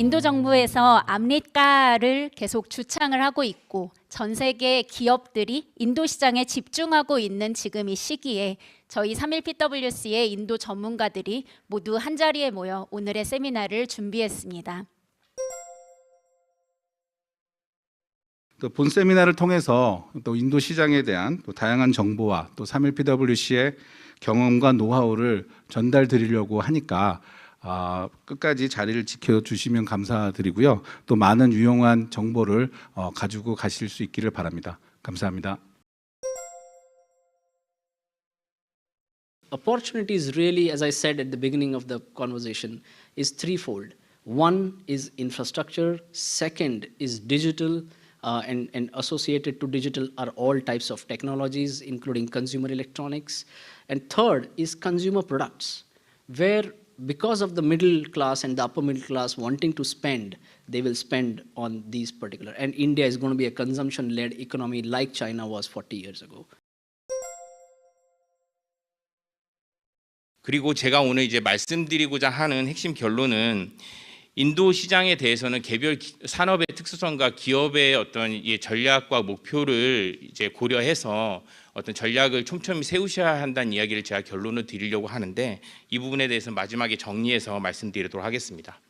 인도 정부에서 암리가를 계속 주창을 하고 있고 전 세계 기업들이 인도 시장에 집중하고 있는 지금 이 시기에 저희 31PWC의 인도 전문가들이 모두 한 자리에 모여 오늘의 세미나를 준비했습니다. 또본 세미나를 통해서 또 인도 시장에 대한 또 다양한 정보와 또 31PWC의 경험과 노하우를 전달 드리려고 하니까 아, 끝까지 자리를 지켜주시면 감사드리고요. 또 많은 유용한 정보를 어, 가지고 가실 수 있기를 바랍니다. 감사합니다. opportunities really as i said at the beginning of the conversation is threefold one is infrastructure second is digital uh, and, and associated to digital are all types of technologies including consumer electronics and third is consumer products where because of the middle class and the upper middle class wanting to spend they will spend on these particular and india is going to be a consumption led economy like china was 40 years ago 그리고 제가 오늘 이제 말씀드리고자 하는 핵심 결론은 인도 시장에 대해서는 개별 기- 산업의 특수성과 기업의 어떤 이 전략과 목표를 이제 고려해서 어떤 전략을 촘촘히 세우셔야 한다는 이야기를 제가 결론을 드리려고 하는데 이 부분에 대해서 마지막에 정리해서 말씀드리도록 하겠습니다.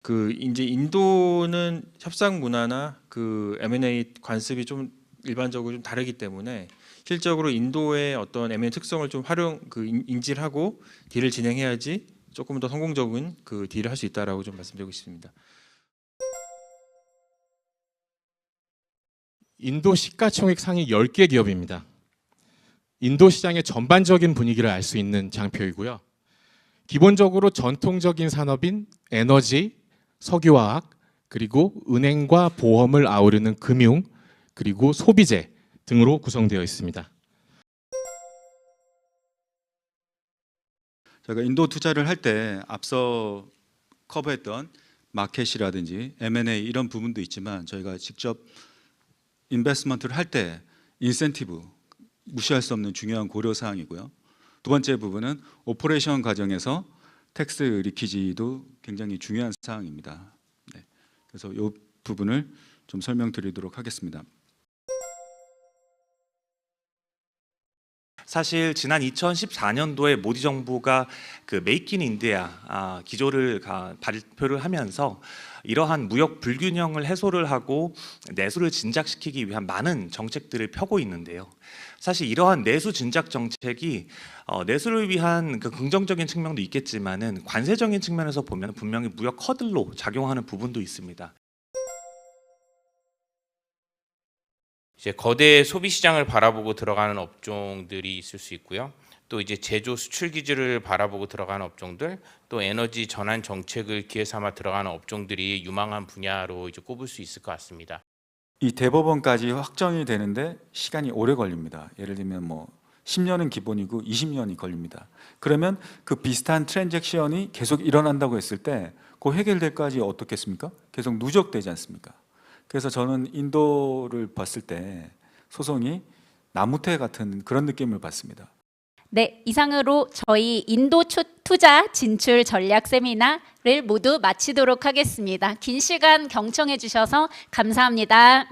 그 이제 인도는 협상 문화나 그 M&A 관습이 좀 일반적으로 좀 다르기 때문에 실적으로 인도의 어떤 M&A 특성을 좀 활용 그 인- 인지를 하고 딜을 진행해야지 조금 더 성공적인 그 딜을 할 수 있다라고 좀 말씀드리고 싶습니다. 인도 시가총액 상위 10개 기업입니다. 인도 시장의 전반적인 분위기를 알 수 있는 장표이고요. 기본적으로 전통적인 산업인 에너지, 석유화학, 그리고 은행과 보험을 아우르는 금융, 그리고 소비재 등으로 구성되어 있습니다. 제가 인도 투자를 할 때 앞서 커버했던 마켓이라든지 M&A 이런 부분도 있지만 저희가 직접 인베스트먼트를 할 때 인센티브 무시할 수 없는 중요한 고려 사항이고요. 두 번째 부분은 오퍼레이션 과정에서 텍스 리키지도 굉장히 중요한 사항입니다. 네. 그래서 이 부분을 좀 설명드리도록 하겠습니다. 사실 지난 2014년도에 모디 정부가 그 메이크 인 인디아 아, 기조를 가- 발표를 하면서 이러한 무역 불균형을 해소를 하고 내수를 진작시키기 위한 많은 정책들을 펴고 있는데요. 사실 이러한 내수 진작 정책이 어, 내수를 위한 그 긍정적인 측면도 있겠지만은 관세적인 측면에서 보면 분명히 무역 허들로 작용하는 부분도 있습니다. 이제 거대 소비 시장을 바라보고 들어가는 업종들이 있을 수 있고요. 또 이제 제조 수출 기지를 바라보고 들어가는 업종들, 또 에너지 전환 정책을 기회 삼아 들어가는 업종들이 유망한 분야로 이제 꼽을 수 있을 것 같습니다. 이 대법원까지 확정이 되는데 시간이 오래 걸립니다. 예를 들면 뭐 10년은 기본이고 20년이 걸립니다. 그러면 그 비슷한 트랜잭션이 계속 일어난다고 했을 때 그 해결될 까지 어떻겠습니까? 계속 누적되지 않습니까? 그래서 저는 인도를 봤을 때 소송이 나무태 같은 그런 느낌을 받습니다. 네, 이상으로 저희 인도 추- 투자 진출 전략 세미나를 모두 마치도록 하겠습니다. 긴 시간 경청해 주셔서 감사합니다.